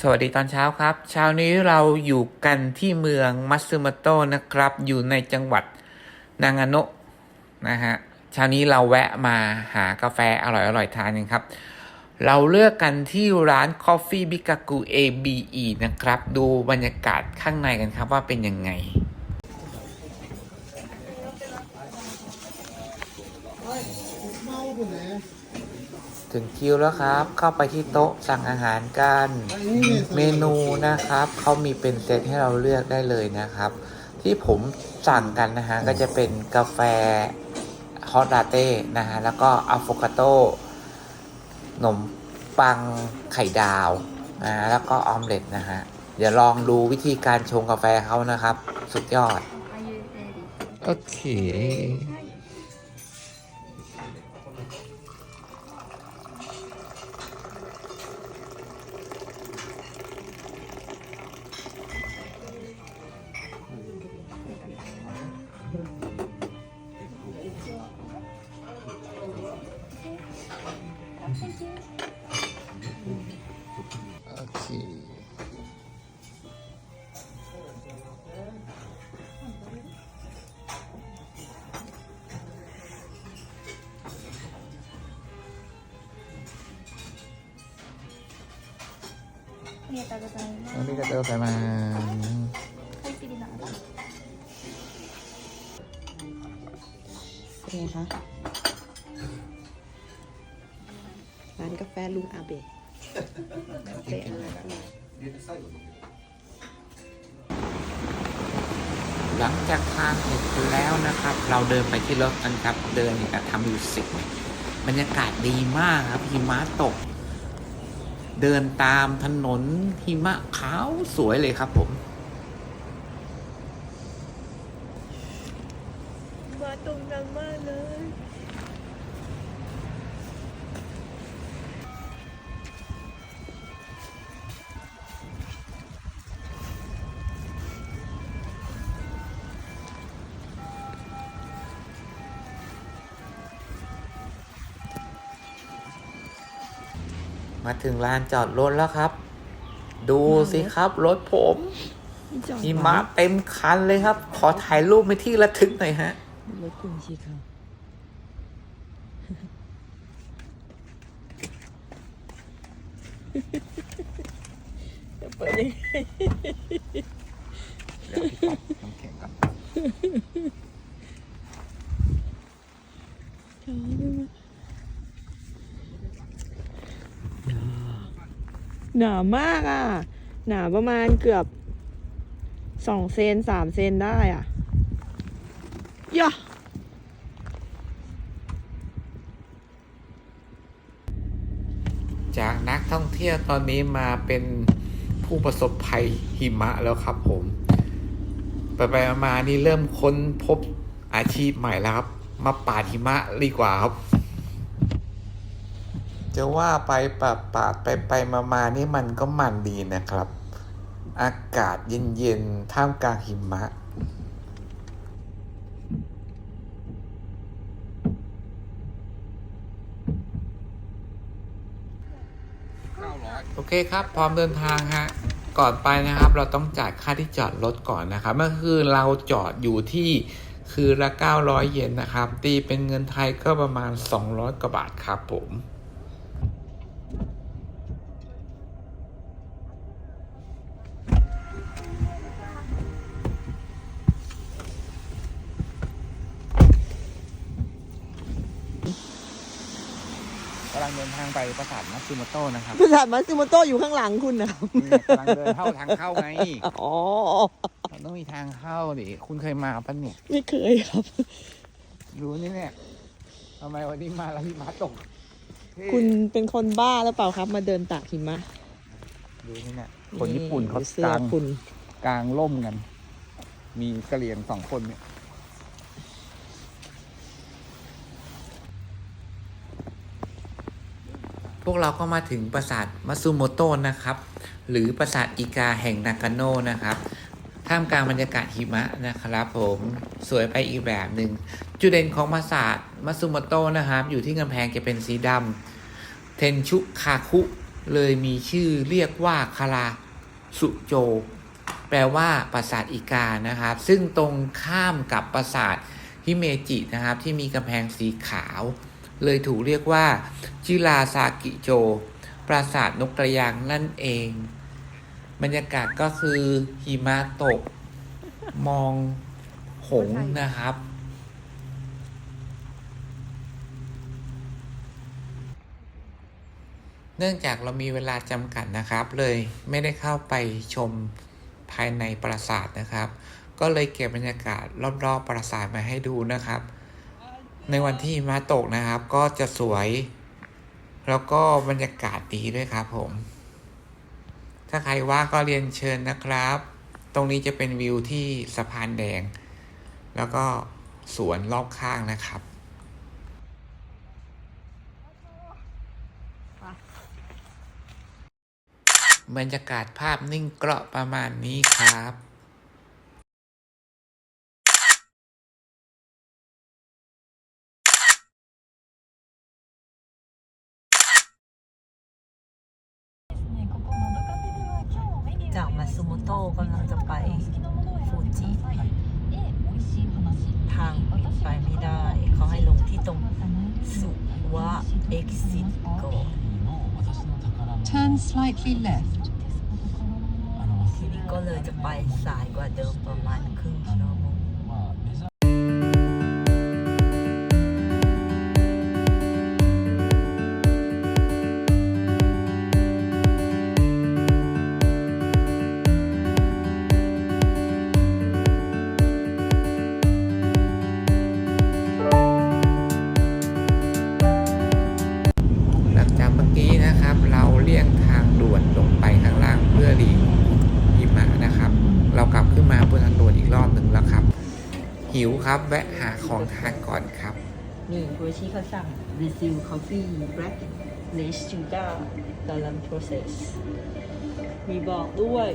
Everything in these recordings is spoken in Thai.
สวัสดีตอนเช้าครับ เช้านี้เราอยู่กันที่เมืองมัตสึมโตะนะครับ อยู่ในจังหวัดนางาโนะนะฮะเช้านี้เราแวะมาหากาแฟอร่อยๆทานกันครับ เราเลือกกันที่ร้าน Coffee Bikaku ABE นะครับ ดูบรรยากาศข้างในกันครับว่าเป็นยังไง ถึงคิวแล้วครับ เข้าไปที่โต๊ะสั่งอาหารกัน เมนูนะครับ เขามีเป็นเซตให้เราเลือกได้เลยนะครับ ที่ผมสั่งกันนะฮะ ก็จะเป็นกาแฟฮอตลาเต้นะฮะ แล้วก็อะโฟคาโต้ขนมปังไข่ดาวนะฮะแล้วก็ออมเล็ตนะฮะ เดี๋ยวลองดูวิธีการชงกาแฟเขานะครับ สุดยอด โอเค ありがとうございますありがとうございますはいピリナเป็นไงคะร้านกาแฟลุงอาเบะหลังจากทานเสร็จแล้วนะครับ เราเดินไปที่รถกันครับ เดินเนี่ทำอยู่สิบบรรยากาศดีมากครับหิมะตก เดินตามถนนหิมะขาวสวยเลยครับผม มาถึงลานจอดรถแล้วครับ ดูสิครับ รถผมหิมะเต็มคันเลยครับ ขอถ่ายรูปไปที่ระทึกหน่อยฮะรถคุณชีค่ะจะเปิดยังไงเดี๋ยวพี่ตัดน้ำแข็งก่อน หนามากอะ หนาประมาณเกือบสองเซนสามเซนได้อะย่าจากนักท่องเที่ยวตอนนี้มาเป็นผู้ประสบภัยหิมะแล้วครับผม ไปไปๆมานี่เริ่มค้นพบอาชีพใหม่แล้วครับ มาปาดหิมะดีกว่าครับ จะว่าไปปาดปาดไปไปมามาๆนี่มันก็มันดีนะครับ อากาศเย็นๆ ท่ามกลางหิมะโอเคครับ พร้อมเดินทางฮะ ก่อนไปนะครับ เราต้องจ่ายค่าที่จอดรถก่อนนะครับเมื่อคืนเราจอดอยู่ที่คือละ 900 เยนนะครับ ตีเป็นเงินไทยก็ประมาณ 200 กว่าบาทครับผม กำลังเดินทางไป ปราสาทมัตสึโมโตะนะครับภาษามัตสึโมโตะอยู่ข้างหลังคุณนะครับนี่กำลังเดินเข้าทางเข้าไงอ๋อ มันต้องมีทางเข้าดิคุณเคยมาปะเนี่ย ไม่เคยครับ รู้นี่เนี่ยทำไมวันนี้มาแล้วหิมะตกเท่คุณเป็นคนบ้าหรือเปล่าครับ มาเดินตากหิมะดูนี่เนี่ยคนญี่ปุ่นเขาเสื้อกาง คุณกางร่มกัน มีกะเหรี่ยงสองคนเนี่ย พวกเราก็มาถึงปราสาทมัตสึโมโตะนะครับ หรือปราสาทอิกาแห่งนากาโนะนะครับท่ามกลางบรรยากาศหิมะนะครับผมสวยไปอีกแบบหนึ่งจุดเด่นของปราสาทมัตสึโมโตะนะครับ อยู่ที่กำแพงจะเป็นสีดำเทนชุคาคุเลยมีชื่อเรียกว่าคาราสุโจ แปลว่าปราสาทอีกานะครับ ซึ่งตรงข้ามกับปราสาทฮิเมจินะครับ ที่มีกำแพงสีขาว เลยถูกเรียกว่าจิราซากิโจ ปราสาทนกกระยางนั่นเอง บรรยากาศก็คือหิมะตก มองหงนะครับ เนื่องจากเรามีเวลาจำกัดนะครับ เลยไม่ได้เข้าไปชมภายในปราสาทนะครับ ก็เลยเก็บบรรยากาศรอบๆปราสาทมาให้ดูนะครับ ในวันที่หิมาตกนะครับ ก็จะสวย แล้วก็บรรยากาศดีด้วยครับผม ถ้าใครว่างก็เรียนเชิญนะครับ ตรงนี้จะเป็นวิวที่สะพานแดง แล้วก็สวนรอบข้างนะครับบรรยากาศภาพนิ่งเกราะประมาณนี้ครับ จากมาซูโมโตะกำลังจะไปฟูจิทางปิดไปไม่ได้ เขาให้ลงที่ตรงสุวะเอ็กซิสก่อน Turn slightly left. ทีนี้ก็เลยจะไปสายกว่าเดิมประมาณครึ่งชั่วโมง ครับ แวะหาของทานก่อนครับ นี่คุยชี้เขาสั่ง refill coffee black less sugar กำลัง process มีบอกด้วย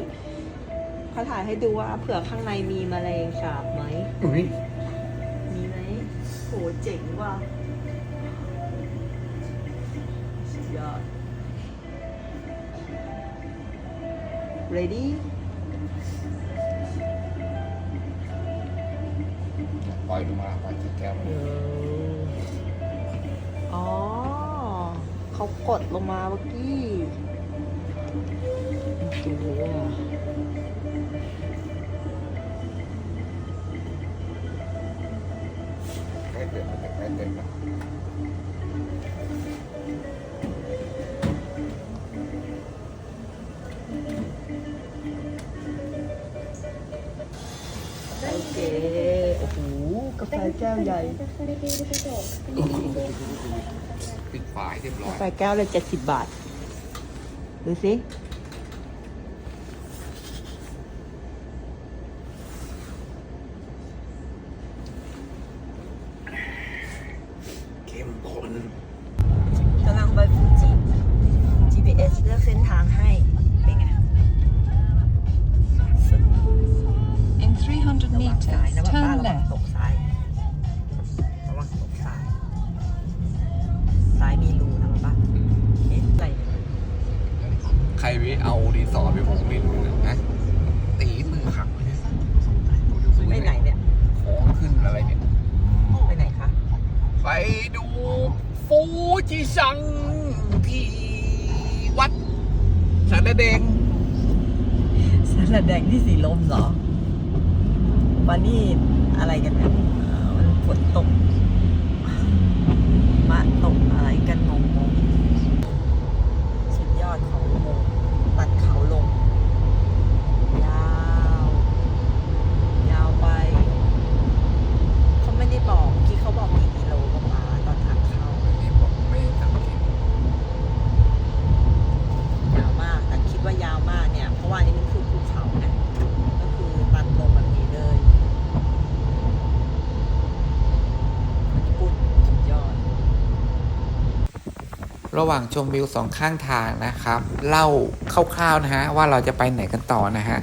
เขาถ่ายให้ดูว่าเผื่อข้างในมีแมลงสาบไหม อุ้ยมีไหมโหเจ๋งว่ะสุดยอด ready ปล่อยลงมาปล่อยแก้วอ๋อ เขากดลงมาเมื่อกี้ดูอะใกล้เต็มใกล้เต็มแล้ว กาแฟแก้วใหญ่ปิดฝายเรียบร้อกายแฟแก้วเลยเจ็ดสิบบาท ดูสิ สอร์ทไปผมไม่รู้นะตีมือหักไปไหนเนี่ยของขึ้นอะไรเนี่ย ไปไหนคะ ไปดูฟูจิซังที่วัดสารแดงสารแดงที่สีลมเหรอวันนี้อะไรกันเนี่ยอ่ามันฝนตก มาตกอะไรกันงงงๆสุดยอดของอุโมงค์ตัดเขาลง ยาว ยาวไป เขาไม่ได้บอกที่เขาบอกกี่กิโลประมาณตอนทางเข้า นี่บอกไม่สังเกต ยาวมาก แต่คิดว่ายาวมากเนี่ย เพราะว่าอันนี้มันคือภูเขาไงก็คือตัดลงแบบนี้เลยญี่ปุ่นสุดยอด ระหว่างชมวิวสองข้างทางนะครับ เล่าคร่าวๆนะฮะว่าเราจะไปไหนกันต่อนะฮะ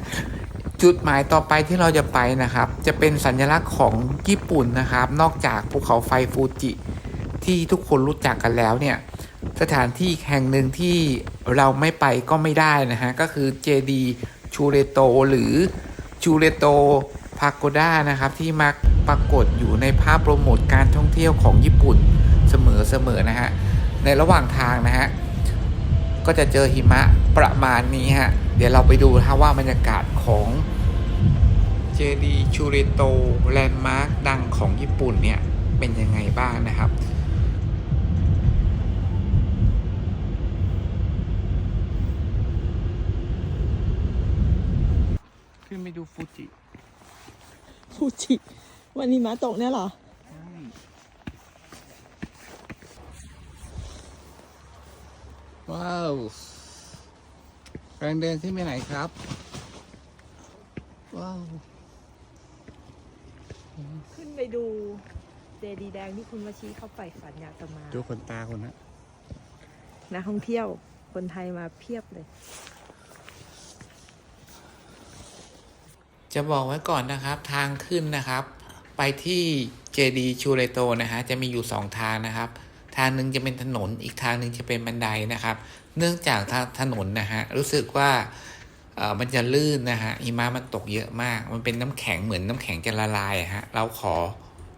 จุดหมายต่อไปที่เราจะไปนะครับ จะเป็นสัญลักษณ์ของญี่ปุ่นนะครับ นอกจากภูเขาไฟฟูจิ ที่ทุกคนรู้จักกันแล้วเนี่ยสถานที่แห่งหนึ่งที่เราไม่ไปก็ไม่ได้นะฮะก็คือเจดีชูเรโตหรือชูเรโตพาโกด้านะครับ ที่มักปรากฏอยู่ในภาพโปรโมทการท่องเที่ยวของญี่ปุ่นเสมอๆนะฮะ ในระหว่างทางนะฮะ ก็จะเจอหิมะประมาณนี้ฮะ เดี๋ยวเราไปดูนะว่าบรรยากาศของเจดีชูเรโตแลนด์มาร์คดังของญี่ปุ่นเนี่ยเป็นยังไงบ้างนะครับขึ้นไปดูฟูจิ ฟูจิ วันนี้มาตกเนี่ยเหรอ ว้าวกำลังเดินขึ้นไปไหนครับ ว้าว ขึ้นไปดูเจดีย์แดงที่คุณวชีเขาใฝ่ฝันอยากจะมา ดูคนตาคนนะนักท่องเที่ยวคนไทยมาเพียบเลย จะบอกไว้ก่อนนะครับ ทางขึ้นนะครับ ไปที่เจดีชูเรโตนะฮะ จะมีอยู่สองทางนะครับ ทางหนึ่งจะเป็นถนนอีกทางหนึ่งจะเป็นบันไดนะครับ เนื่องจากทางถนนนะฮะรู้สึกว่ามันจะลื่นนะฮะหิมะมันตกเยอะมาก มันเป็นน้ำแข็งเหมือนน้ำแข็งจะละลายะฮะเราขอ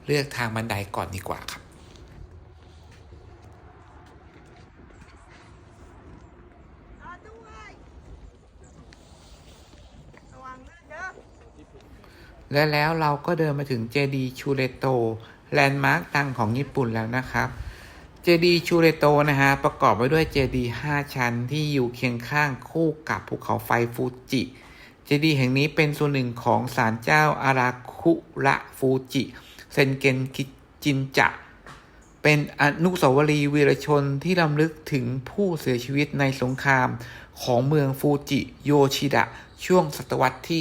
เลือกทางบันไดก่อนดีกว่าครับและแล้วเราก็เดินมาถึงเจดีชูเรโต แลนด์มาร์คดังของญี่ปุ่นแล้วนะครับ เจดีชูเรโตนะฮะประกอบไปด้วยเจดีห้าชั้นที่อยู่เคียงข้างคู่กับภูเขาไฟฟูจิเจดีแห่งนี้เป็นส่วนหนึ่งของศาลเจ้าอาราคุระฟูจิเซนเกนคิจินจะ เป็นอนุสาวรีย์วีรชนที่รำลึกถึงผู้เสียชีวิตในสงครามของเมืองฟูจิโยชิดะช่วงศตวรรษที่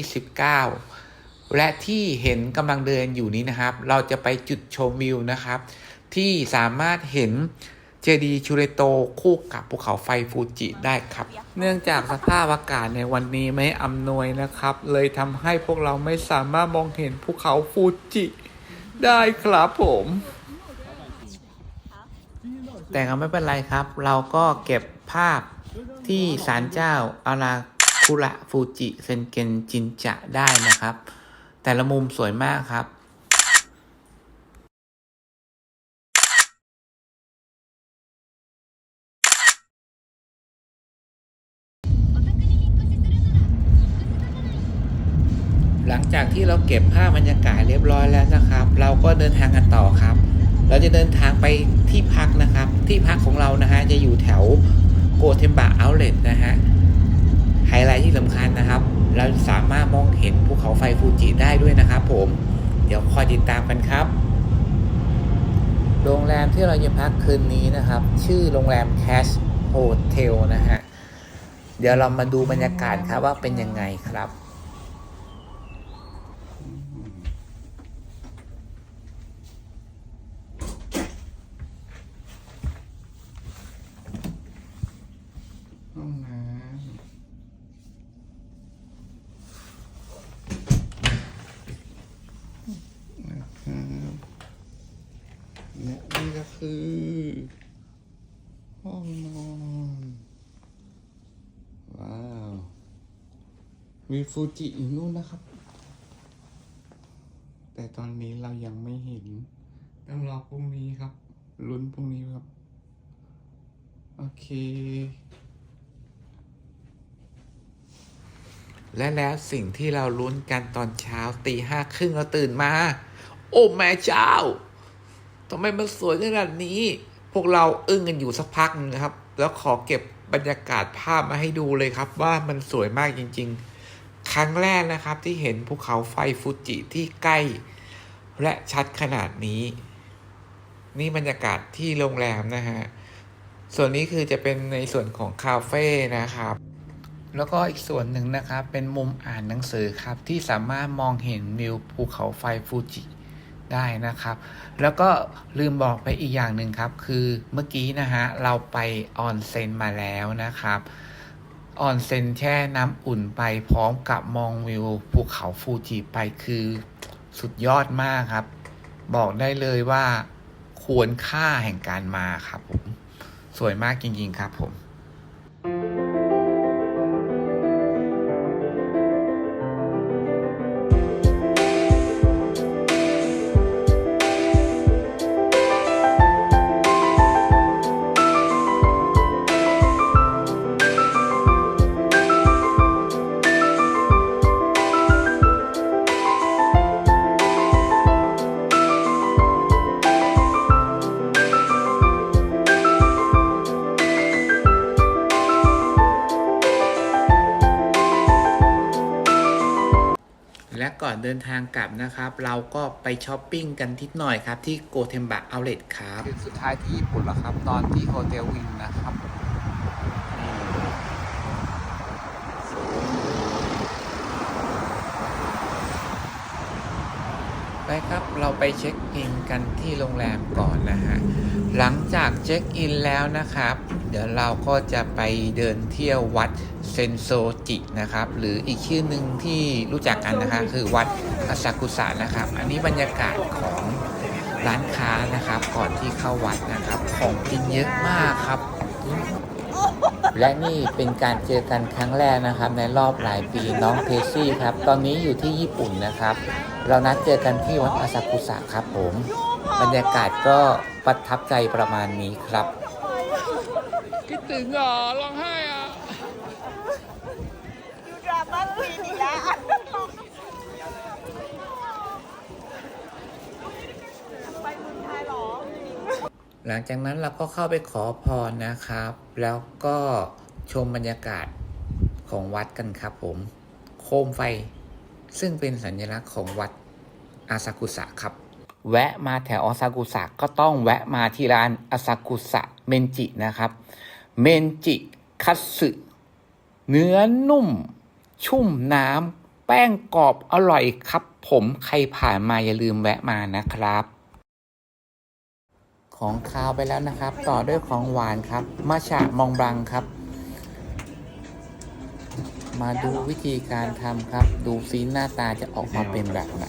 19 และที่เห็นกำลังเดินอยู่นี้นะครับ เราจะไปจุดชมวิวนะครับ ที่สามารถเห็นเจดีย์ชูเรโตคู่กับภูเขาไฟฟูจิได้ครับ เนื่องจากสภาพอากาศในวันนี้ไม่อำนวยนะครับ เลยทำให้พวกเราไม่สามารถมองเห็นภูเขาฟูจิได้ครับผม แต่ก็ไม่เป็นไรครับ เราก็เก็บภาพที่ศาลเจ้าอาราคุระฟูจิเซนเกนจินจะได้นะครับ แต่ละมุมสวยมากครับ จากที่เราเก็บภาพบรรยากาศเรียบร้อยแล้วนะครับ เราก็เดินทางกันต่อครับ เราจะเดินทางไปที่พักนะครับ ที่พักของเรานะฮะจะอยู่แถวโกเทมบะเอาเลตนะฮะไฮไลท์ที่สำคัญนะครับ เราสามารถมองเห็นภูเขาไฟฟูจิได้ด้วยนะครับผมเดี๋ยวคอยติดตามกันครับ โรงแรมที่เราจะพักคืนนี้นะครับ ชื่อโรงแรม Cash Hotel นะฮะเดี๋ยวเรามาดูบรรยากาศครับว่าเป็นยังไงครับ ห้องน้ำนะครับและนี่ก็คือ ห้องนอน ว้าว มีฟูจิอยู่นู่นนะครับ แต่ตอนนี้เรายังไม่เห็น ต้องรอพรุ่งนี้ครับ ลุ้นพรุ่งนี้ครับ โอเค และแล้วสิ่งที่เราลุ้นกันตอนเช้าตีห้าครึ่งเราตื่นมา โอ้แม่เจ้าทำไมมันสวยขนาดนี้ พวกเราอึ้งกันอยู่สักพักนึงนะครับ แล้วขอเก็บบรรยากาศภาพมาให้ดูเลยครับว่ามันสวยมากจริง ๆ ครั้งแรกนะครับที่เห็นภูเขาไฟฟูจิที่ใกล้ และชัดขนาดนี้ นี่บรรยากาศที่โรงแรมนะฮะ ส่วนนี้คือจะเป็นในส่วนของคาเฟ่นะครับ แล้วก็อีกส่วนหนึ่งนะครับ เป็นมุมอ่านหนังสือครับ ที่สามารถมองเห็นวิวภูเขาไฟฟูจิได้นะครับ แล้วก็ลืมบอกไปอีกอย่างหนึ่งครับ คือเมื่อกี้นะฮะเราไปออนเซ็นมาแล้วนะครับ ออนเซ็นแช่น้ำอุ่นไปพร้อมกับมองวิวภูเขาฟูจิไปคือสุดยอดมากครับ บอกได้เลยว่าควรค่าแห่งการมาครับผม สวยมากจริงๆครับผม ดินทางกลับนะครับ เราก็ไปช้อปปิ้งกันทิดหน่อยครับ ที่โกเทมบะเอาเลทครับสุดท้ายที่ญี่ปุ่นแล้วครับ ตอนที่โฮเทลวินนะครับ ไปครับ เรา ไปเช็คอินกันที่โรงแรมก่อนนะฮะ หลังจากเช็คอินแล้วนะครับ เดี๋ยวเราก็จะไปเดินเที่ยววัดเซนโซจินะครับ หรืออีกชื่อหนึ่งที่รู้จักกันนะคะ คือวัดอาซากุสะนะครับ อันนี้บรรยากาศของร้านค้านะครับ ก่อนที่เข้าวัดนะครับ ของกินเยอะมากครับ และนี่เป็นการเจอกันครั้งแรกนะครับ ในรอบหลายปีน้องเทซี่ครับ ตอนนี้อยู่ที่ญี่ปุ่นนะครับ เรานัดเจอกันที่วัดอาซากุสะครับผม บรรยากาศก็ประทับใจประมาณนี้ครับ คิดถึงเหรอร้องไห้อะ ยูดราม่าควีนอีกแล้วไปเมืองไทยเหรอ หลังจากนั้นเราก็เข้าไปขอพรนะครับ แล้วก็ชมบรรยากาศของวัดกันครับผม โคมไฟ ซึ่งเป็นสัญลักษณ์ของวัดอาซากุสะครับ แวะมาแถวอาซากุสะก็ต้องแวะมาที่ร้านอาซากุสะเมนจินะครับ เมนจิคัตสึเนื้อนุ่ม ชุ่มน้ำแป้งกรอบอร่อยครับ ผมใครผ่านมาอย่าลืมแวะมานะครับ ของคาวไปแล้วนะครับ ต่อด้วยของหวานครับมาชะมองบลังครับ มาดูวิธีการทำครับ ดูซีหน้าตาจะออกมาเป็นแบบไหน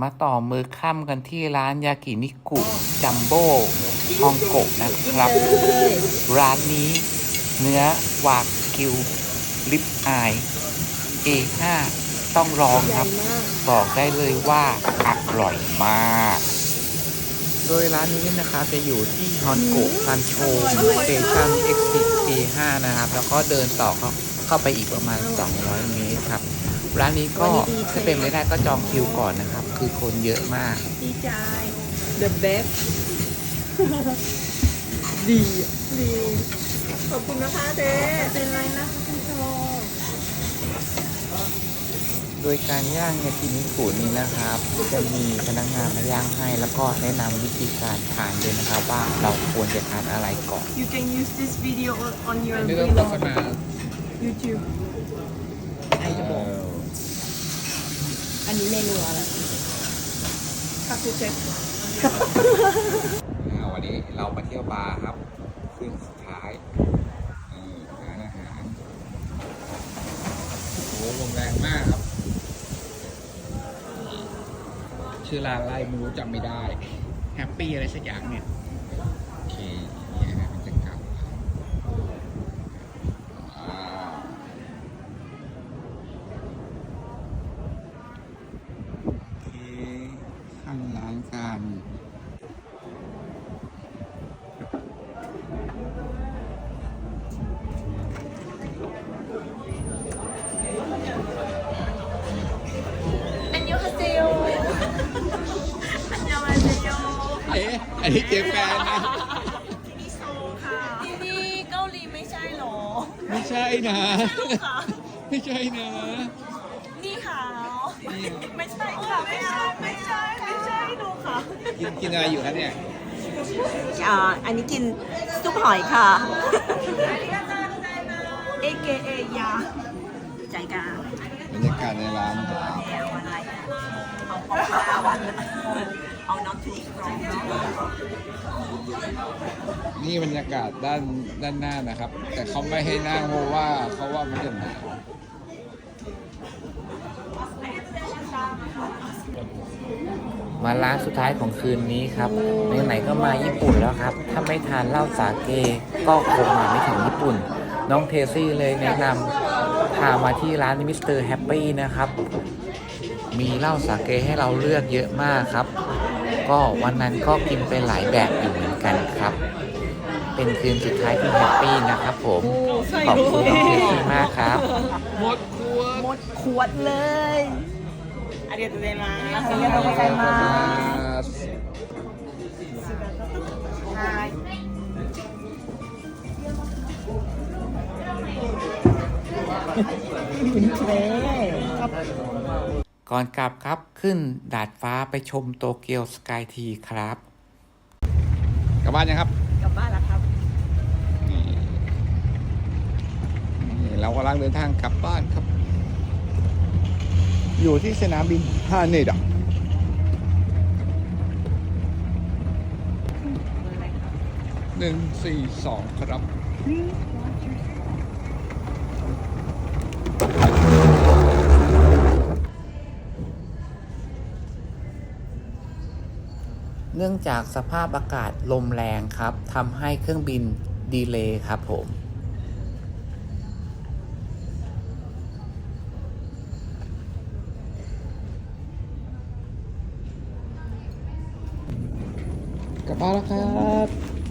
มาต่อมือข้ามกันที่ร้านยากินิกุจัมโบ้ฮองโกะนะครับ ร้านนี้เนื้อวากิว ลิปอาย A5 ต้องลองครับ บอกได้เลยว่าอร่อยมาก โดยร้านนี้นะครับจะอยู่ที่ฮอนโกะซันโชสเตชัน Exit A5 นะครับ แล้วก็เดินต่อเข้าเข้าไปอีกประมาณ 200 เมตรครับ ร้านนี้ก็ถ้าเป็นไม่ได้ก็จองคิวก่อนนะครับ คือคนเยอะมาก ดีใจ the best ดีอะดีขอบคุณนะคะเจ๊เป็นไรนะคุณโจโดยการย่างยากินิกุนี้นะครับ จะมีพนักงานมาย่างให้ แล้วก็แนะนำวิธีการทานด้วยนะครับ ว่าเราควรจะทานอะไรก่อน You can use this video on, on your ไม่ต้องโฆษ vlog ณา YouTube ไอจะบอก อั นนี้เมนูอะไรคาเฟ่เช็คอ่าวันนี้เรามาเที่ยวบาร์ครับคืนสุดท้ายนี่ร้านอาหารโอ้โหลมแรงมากครับ ชื่อร้านอะไรไม่รู้จำไม่ได้ แฮปปี้อะไรสักอย่างเนี่ย นะไม่ใช่นะนี่ค่ะไม่ใช่ค่ะไม่ใช่ไม่ใช่ไม่ใช่ดูค่ะกินกินอะไรอยู่ครับเนี่ยอ่าอันนี้กินซุปหอยค่ะ AKA ยาใจกลางบรรยากากาศในร้าน เอาน้ำทุกกรองนี่บรรยากาศด้านด้านหน้านะครับ แต่เขาไม่ให้นั่งเพราะว่าเขาว่ามันจะหนาวมาร้านสุดท้ายของคืนนี้ครับไหนๆก็มาญี่ปุ่นแล้วครับ ถ้าไม่ทานเหล้าสาเกก็คงมาไม่ถึงญี่ปุ่น น้องเทซี่เลยแนะนำพามาที่ร้านมิสเตอร์แฮปปี้นะครับ มีเหล้าสาเกให้เราเลือกเยอะมากครับ ก็วันนั้นก็กินไปหลายแบบอยู่เหมือนกันครับ เป็นคืนสุดท้ายที่แฮปปี้นะครับผม ขอบคุณน้องเทซี่มากครับ หมดครัวหมดขวดเลยอาเดียตเดมาอาเดียตเดมาคุณเท ก่อนกลับครับขึ้นดาดฟ้าไปชมโตเกียวสกายทีครับ กลับบ้านยังครับ กลับบ้านแล้วครับ นี่เรากำลังเดินทางกลับบ้านครับ อยู่ที่สนามบินฮาเนดะหนึ่งสี่สองครับ เนื่องจากสภาพอากาศลมแรงครับทำให้เครื่องบินดีเลย์ครับผมกลับบ้านแล้วครับ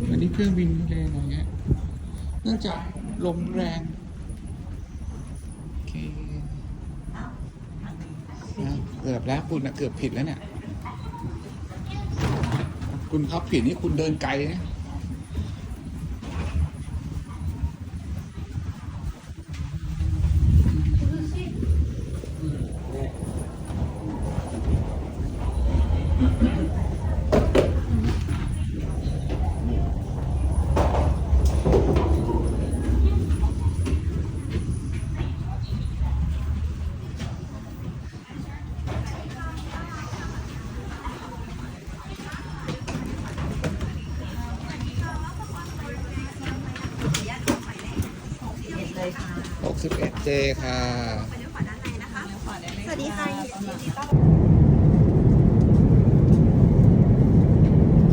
วันนี้เครื่องบินดีเลย์หน่อยเงี้ยเนื่องจากลมแรงโอเคเกือบแล้วคุณนะเกือบผิดแล้วเนี่ย คุณครับผิดนี่คุณเดินไกลนะ 61J ค่ะ สวัสดีค่ะ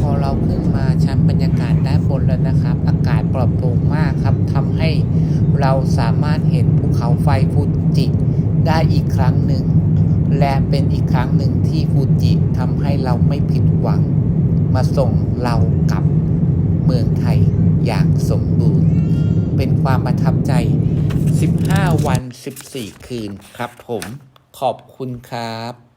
พอเราขึ้นมาชั้นบรรยากาศด้านบนแล้วนะครับ อากาศปลอดโปร่งมากครับทำให้เราสามารถเห็นภูเขาไฟฟูจิได้อีกครั้งหนึ่ง และเป็นอีกครั้งหนึ่งที่ฟูจิทำให้เราไม่ผิดหวัง มาส่งเรากลับเมืองไทยอย่างสมบูรณ์ เป็นความประทับใจ 15 วัน 14 คืนครับผมขอบคุณครับ